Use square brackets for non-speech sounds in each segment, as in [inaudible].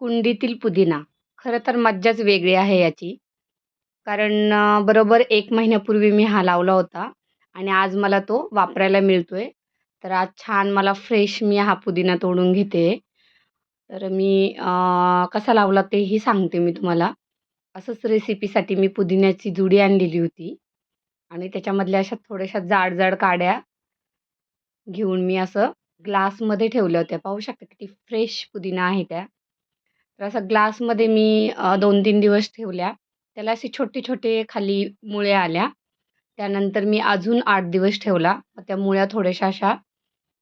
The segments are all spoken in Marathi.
कुंडीतील पुदिना. खरं तर मज्जाच वेगळी आहे याची. कारण बरोबर एक महिन्यापूर्वी मी हा लावला होता आणि आज मला तो वापरायला मिळतो आहे तर आज छान मला फ्रेश मी हा पुदिना तोडून घेते. तर मी कसा लावला तेही सांगते मी तुम्हाला. असंच रेसिपीसाठी मी पुदिन्याची जुडी आणलेली होती. आणि त्याच्यामधल्या अशा थोड्याशा जाड जाड काड्या घेऊन मी असं ग्लासमध्ये ठेवल्या होत्या. पाहू शकता किती फ्रेश पुदिना आहे त्या. तर असं ग्लासमध्ये मी दोन तीन दिवस ठेवल्या. त्याला असे छोटे-छोटे खाली मुळ्या आल्या. त्यानंतर मी अजून आठ दिवस ठेवला. त्या मुळ्या थोड्याशा अशा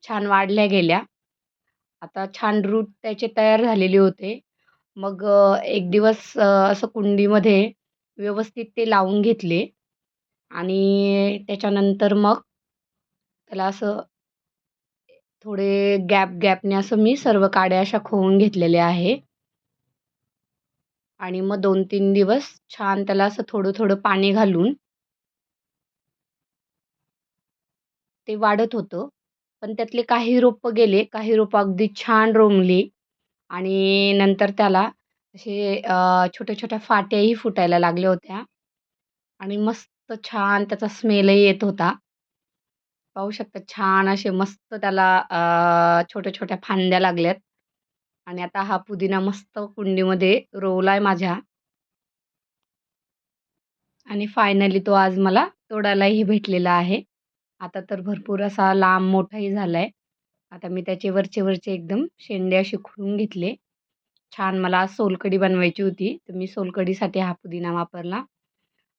छान वाढल्या गेल्या. आता छान रूट त्याचे तयार झालेले होते. मग एक दिवस असं कुंडीमध्ये व्यवस्थित ते लावून घेतले आणि त्याच्यानंतर मग त्याला असं थोडे गॅप गॅपने असं मी सर्व काड्या अशा खोवून घेतलेल्या आहे. आणि मग 2-3 दिवस छान त्याला असं थोडं-थोडं पाणी घालून ते वाढत होतं. पण त्यातले काही रोपं गेले, काही रोपं अगदी छान रोमली आणि नंतर त्याला असे छोट्या-छोट्या फाट्याही फुटायला लागल्या होत्या आणि मस्त छान त्याचा स्मेलही येत होता. पाहू शकता छान असे मस्त त्याला छोट्या-छोट्या फांद्या लागल्यात आणि आता हा पुदिना मस्त कुंडीमध्ये रोवला माझ्या आणि फायनली तो आज मला तोडायलाही भेटलेला आहे. आता तर भरपूर असा लांब मोठाही झाला आहे. आता मी त्याचे वरचे वरचे एकदम शेंडे असे खुळून घेतले. छान मला सोलकडी सोलकढी बनवायची होती, तर मी सोलकढीसाठी हा पुदिना वापरला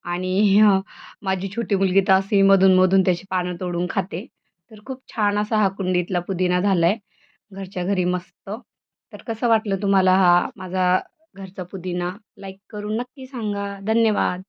आणि [laughs] माझी छोटी मुलगी तर अशी मधून-मधून त्याची पानं तोडून खाते. तर खूप छान असा हा कुंडीतला पुदिना झाला आहे, घरच्या घरी मस्त. तर कसं वाटलं तुम्हाला हा माझा घरचा पुदिना? लाईक करून नक्की सांगा. धन्यवाद.